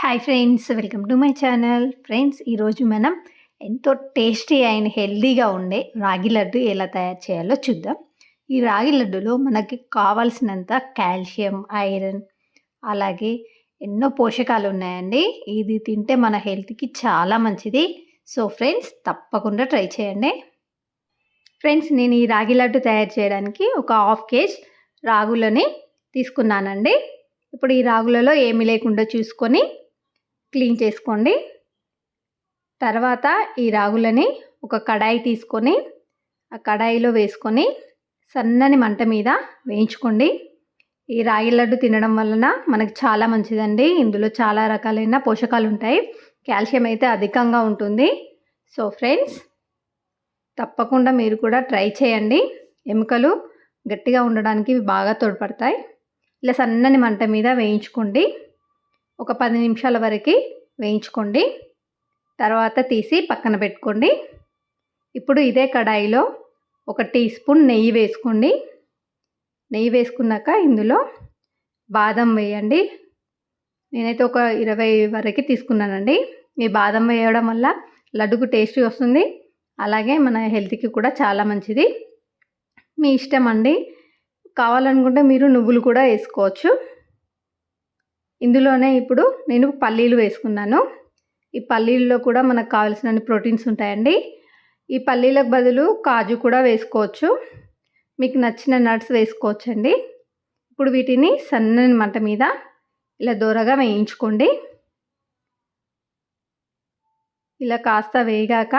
Hi friends welcome to my channel friends ఈరోజు మనం ఎంతో టేస్టీ అయిన హెల్దీగా ఉండే రాగి లడ్డు ఎలా తయారు చేయాలో చూద్దాం. ఈ రాగి లడ్డులో మనకి కావాల్సినంత కాల్షియం ఐరన్ అలాగే ఎన్నో పోషకాలు ఉన్నాయండి. ఇది తింటే మన హెల్త్కి చాలా మంచిది. సో ఫ్రెండ్స్ తప్పకుండా ట్రై చేయండి. ఫ్రెండ్స్ నేను ఈ రాగి లడ్డు తయారు చేయడానికి ఒక హాఫ్ కేజ్ రాగులని తీసుకున్నానండి. ఇప్పుడు ఈ రాగులలో ఏమీ లేకుండా చూసుకొని క్లీన్ చేసుకోండి. తర్వాత ఈ రాగులని ఒక కడాయి తీసుకొని ఆ కడాయిలో వేసుకొని సన్నని మంట మీద వేయించుకోండి. ఈ రాగి లడ్డు తినడం వలన మనకు చాలా మంచిదండి. ఇందులో చాలా రకాలైన పోషకాలు ఉంటాయి. కాల్షియం అయితే అధికంగా ఉంటుంది. సో ఫ్రెండ్స్ తప్పకుండా మీరు కూడా ట్రై చేయండి. ఎముకలు గట్టిగా ఉండడానికి బాగా తోడ్పడతాయి. ఇలా సన్నని మంట మీద వేయించుకోండి. ఒక పది నిమిషాల వరకు వేయించుకోండి. తర్వాత తీసి పక్కన పెట్టుకోండి. ఇప్పుడు ఇదే కడాయిలో ఒక టీ స్పూన్ నెయ్యి వేసుకోండి. నెయ్యి వేసుకున్నాక ఇందులో బాదం వేయండి. నేనైతే ఒక ఇరవై వరకు తీసుకున్నానండి. ఈ బాదం వేయడం వల్ల లడ్డుకు టేస్టీ వస్తుంది. అలాగే మన హెల్త్కి కూడా చాలా మంచిది. మీ ఇష్టం అండి. కావాలనుకుంటే మీరు నువ్వులు కూడా వేసుకోవచ్చు. ఇందులోనే ఇప్పుడు నేను పల్లీలు వేసుకున్నాను. ఈ పల్లీల్లో కూడా మనకు కావాల్సిన ప్రోటీన్స్ ఉంటాయండి. ఈ పల్లీలకు బదులు కాజు కూడా వేసుకోవచ్చు. మీకు నచ్చిన నట్స్ వేసుకోవచ్చండి. ఇప్పుడు వీటిని సన్నని మంట మీద ఇలా దూరగా వేయించుకోండి. ఇలా కాస్త వేగాక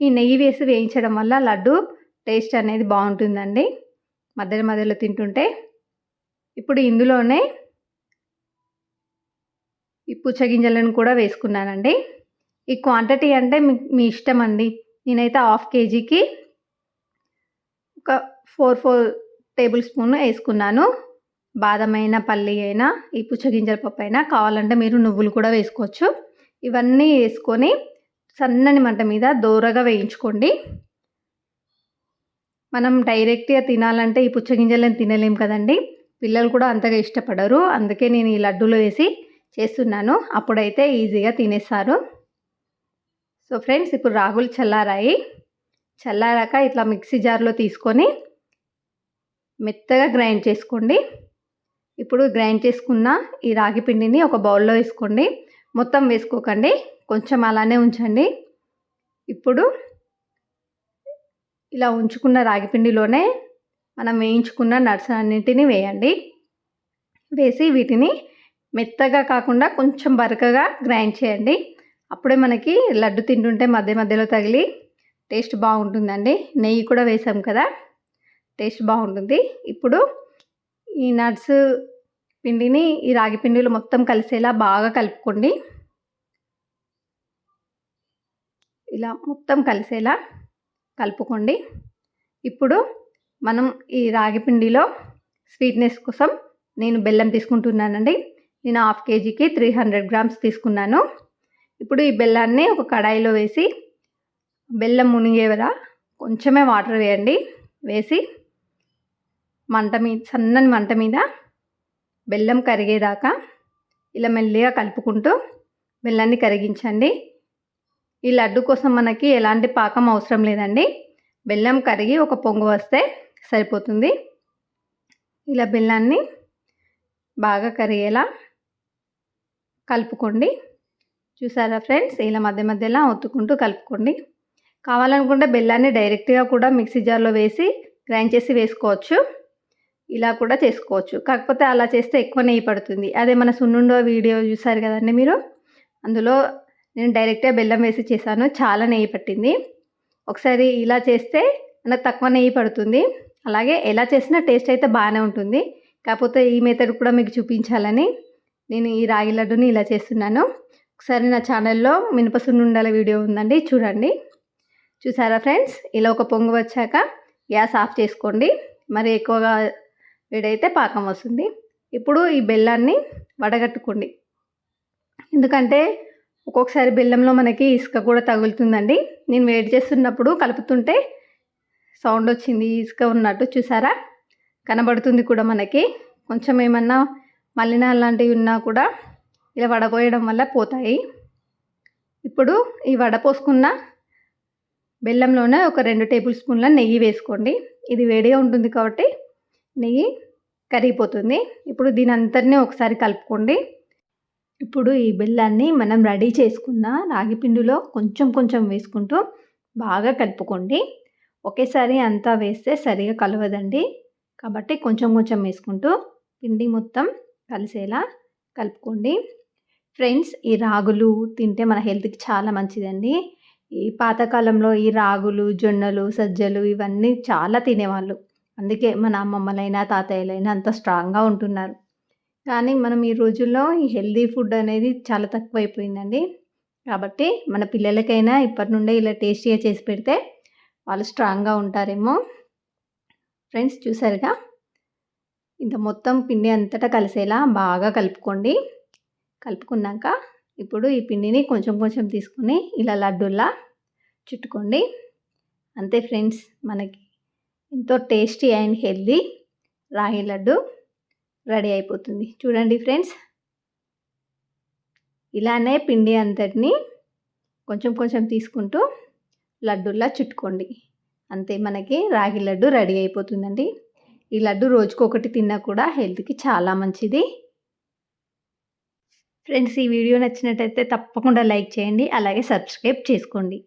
ఈ నెయ్యి వేసి వేయించడం వల్ల లడ్డు టేస్ట్ అనేది బాగుంటుందండి. మధ్యలో మధ్యలో తింటుంటే. ఇప్పుడు ఇందులోనే ఈ పుచ్చగింజలను కూడా వేసుకున్నానండి. ఈ క్వాంటిటీ అంటే మీ మీ ఇష్టం అండి. నేనైతే హాఫ్ కేజీకి ఒక ఫోర్ ఫోర్ టేబుల్ స్పూన్ వేసుకున్నాను. బాదం అయినా పల్లి అయినా ఈ పుచ్చగింజల పప్పు అయినా కావాలంటే మీరు నువ్వులు కూడా వేసుకోవచ్చు. ఇవన్నీ వేసుకొని సన్నని మంట మీద దూరగా వేయించుకోండి. మనం డైరెక్ట్గా తినాలంటే ఈ పుచ్చగింజలను తినలేం కదండి. పిల్లలు కూడా అంతగా ఇష్టపడరు. అందుకే నేను ఈ లడ్డూలో వేసి చేస్తున్నాను. అప్పుడైతే ఈజీగా తినేస్తారు. సో ఫ్రెండ్స్ ఇప్పుడు రాగులు చల్లారాయి. చల్లారాక ఇట్లా మిక్సీ జార్లో తీసుకొని మెత్తగా గ్రైండ్ చేసుకోండి. ఇప్పుడు గ్రైండ్ చేసుకున్న ఈ రాగి పిండిని ఒక బౌల్లో వేసుకోండి. మొత్తం వేసుకోకండి. కొంచెం అలానే ఉంచండి. ఇప్పుడు ఇలా ఉంచుకున్న రాగి పిండిలోనే మనం వేయించుకున్న నట్స్ అన్నింటినీ వేయండి. వేసి వీటిని మెత్తగా కాకుండా కొంచెం బరకగా గ్రైండ్ చేయండి. అప్పుడే మనకి లడ్డు తింటుంటే మధ్య మధ్యలో తగిలి టేస్ట్ బాగుంటుందండి. నెయ్యి కూడా వేసాం కదా టేస్ట్ బాగుంటుంది. ఇప్పుడు ఈ నట్స్ పిండిని ఈ రాగి పిండిలో మొత్తం కలిసేలా బాగా కలుపుకోండి. ఇలా మొత్తం కలిసేలా కలుపుకోండి. ఇప్పుడు మనం ఈ రాగి పిండిలో స్వీట్నెస్ కోసం నేను బెల్లం తీసుకుంటున్నానండి. నేను హాఫ్ కేజీకి త్రీ హండ్రెడ్ గ్రామ్స్ తీసుకున్నాను. ఇప్పుడు ఈ బెల్లాన్ని ఒక కడాయిలో వేసి బెల్లం మునిగేవరా కొంచెమే వాటర్ వేయండి. వేసి మంట మీద సన్నని మంట మీద బెల్లం కరిగేదాకా ఇలా మెల్లిగా కలుపుకుంటూ బెల్లాన్ని కరిగించండి. ఈ లడ్డు కోసం మనకి ఎలాంటి పాకం అవసరం లేదండి. బెల్లం కరిగి ఒక పొంగు వస్తే సరిపోతుంది. ఇలా బెల్లాన్ని బాగా కరిగేలా కలుపుకోండి. చూసారా ఫ్రెండ్స్? ఇలా మధ్య మధ్యలో ఒత్తుకుంటూ కలుపుకోండి. కావాలనుకుంటే బెల్లాన్ని డైరెక్ట్గా కూడా మిక్సీ జార్లో వేసి గ్రైండ్ చేసి వేసుకోవచ్చు. ఇలా కూడా చేసుకోవచ్చు. కాకపోతే అలా చేస్తే ఎక్కువ నెయ్యి పడుతుంది. అదే మన సున్నుండో వీడియో చూసారు కదండి మీరు? అందులో నేను డైరెక్ట్గా బెల్లం వేసి చేశాను. చాలా నెయ్యి పట్టింది. ఒకసారి ఇలా చేస్తే మనకు తక్కువ నెయ్యి పడుతుంది. అలాగే ఎలా చేసినా టేస్ట్ అయితే బాగానే ఉంటుంది. కాకపోతే ఈ మెథడ్ కూడా మీకు చూపించాలని నేను ఈ రాగి లడ్డుని ఇలా చేస్తున్నాను. ఒకసారి నా ఛానల్లో మినప సున్నుండల వీడియో ఉందండి చూడండి. చూసారా ఫ్రెండ్స్? ఇలా ఒక పొంగు వచ్చాక గ్యాస్ ఆఫ్ చేసుకోండి. మరి ఎక్కువగా వేడైతే పాకం వస్తుంది. ఇప్పుడు ఈ బెల్లాన్ని వడగట్టుకోండి. ఎందుకంటే ఒక్కొక్కసారి బెల్లంలో మనకి ఇసుక కూడా తగులుతుందండి. నేను వేడి చేస్తున్నప్పుడు కలుపుతుంటే సౌండ్ వచ్చింది ఇసుక ఉన్నట్టు చూసారా? కనబడుతుంది కూడా మనకి. కొంచెం ఏమన్నా మలినాలు లాంటివి ఉన్నా కూడా ఇలా వడపోయడం వల్ల పోతాయి. ఇప్పుడు ఈ వడపోసుకున్న బెల్లంలోనే ఒక రెండు టేబుల్ స్పూన్ల నెయ్యి వేసుకోండి. ఇది వేడిగా ఉంటుంది కాబట్టి నెయ్యి కరిగిపోతుంది. ఇప్పుడు దీని అంతటినీ ఒకసారి కలుపుకోండి. ఇప్పుడు ఈ బెల్లాన్ని మనం రెడీ చేసుకున్న రాగి పిండిలో కొంచెం కొంచెం వేసుకుంటూ బాగా కలుపుకోండి. ఒకేసారి అంతా వేస్తే సరిగా కలవదండి. కాబట్టి కొంచెం కొంచెం వేసుకుంటూ పిండి మొత్తం కలిసేలా కలుపుకోండి. ఫ్రెండ్స్ ఈ రాగులు తింటే మన హెల్త్కి చాలా మంచిదండి. ఈ పాతకాలంలో ఈ రాగులు జొన్నలు సజ్జలు ఇవన్నీ చాలా తినేవాళ్ళు. అందుకే మన అమ్మమ్మలైనా తాతయ్యలైనా అంత స్ట్రాంగ్గా ఉంటున్నారు. కానీ మనం ఈ రోజుల్లో ఈ హెల్దీ ఫుడ్ అనేది చాలా తక్కువైపోయిందండి. కాబట్టి మన పిల్లలకైనా ఇప్పటి నుండే ఇలా టేస్టీగా చేసి పెడితే వాళ్ళు స్ట్రాంగ్గా ఉంటారేమో. ఫ్రెండ్స్ చూసారుగా? ఇంత మొత్తం పిండి అంతటా కలిసేలా బాగా కలుపుకోండి. కలుపుకున్నాక ఇప్పుడు ఈ పిండిని కొంచెం కొంచెం తీసుకొని ఇలా లడ్డూలా చుట్టుకోండి. అంతే ఫ్రెండ్స్ మనకి ఎంతో టేస్టీ అండ్ హెల్దీ రాగి లడ్డు రెడీ అయిపోతుంది. చూడండి ఫ్రెండ్స్ ఇలానే పిండి అంతటిని కొంచెం కొంచెం తీసుకుంటూ లడ్డూలా చుట్టుకోండి. అంతే మనకి రాగి లడ్డు రెడీ అయిపోతుందండి. ఈ లడ్డు రోజుకొకటి తిన్నా కూడా హెల్త్కి చాలా మంచిది. ఫ్రెండ్స్ ఈ వీడియో నచ్చినట్టయితే తప్పకుండా లైక్ చేయండి అలాగే సబ్స్క్రైబ్ చేసుకోండి.